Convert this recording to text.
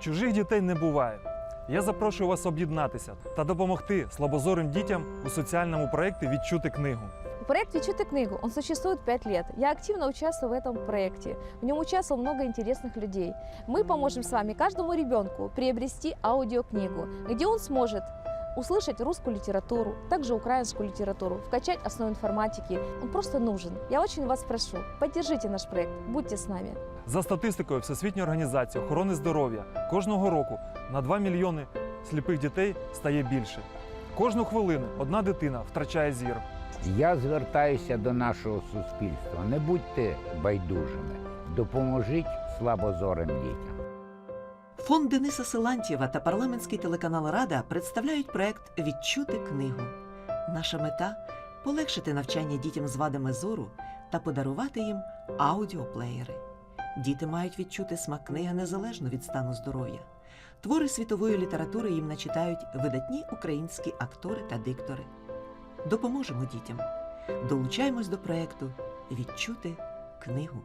Чужих дітей не буває. Я запрошую вас об'єднатися та допомогти слабозорим дітям у соціальному проєкті Відчути книгу. Проект «Вечуты книгу», он существует 5 лет. Я активно участвую в этом проекте. В нем участвовало много интересных людей. Мы поможем с вами каждому ребенку приобрести аудиокнигу, где он сможет услышать русскую литературу, также украинскую литературу, вкачать основы информатики. Он просто нужен. Я очень вас прошу, поддержите наш проект, будьте с нами. За статистикою Всесвітньої організації охорони здоров'я кожного року на 2 мільйони сліпих дітей стає більше. Кожну хвилину одна дитина втрачає зір. Я звертаюся до нашого суспільства. Не будьте байдужими, допоможіть слабозорим дітям. Фонд Дениса Силантьєва та парламентський телеканал Рада представляють проект Відчути книгу. Наша мета полегшити навчання дітям з вадами зору та подарувати їм аудіоплеєри. Діти мають відчути смак книги незалежно від стану здоров'я. Твори світової літератури їм начитають видатні українські актори та диктори. Допоможемо дітям. Долучаємось до проекту Відчути книгу.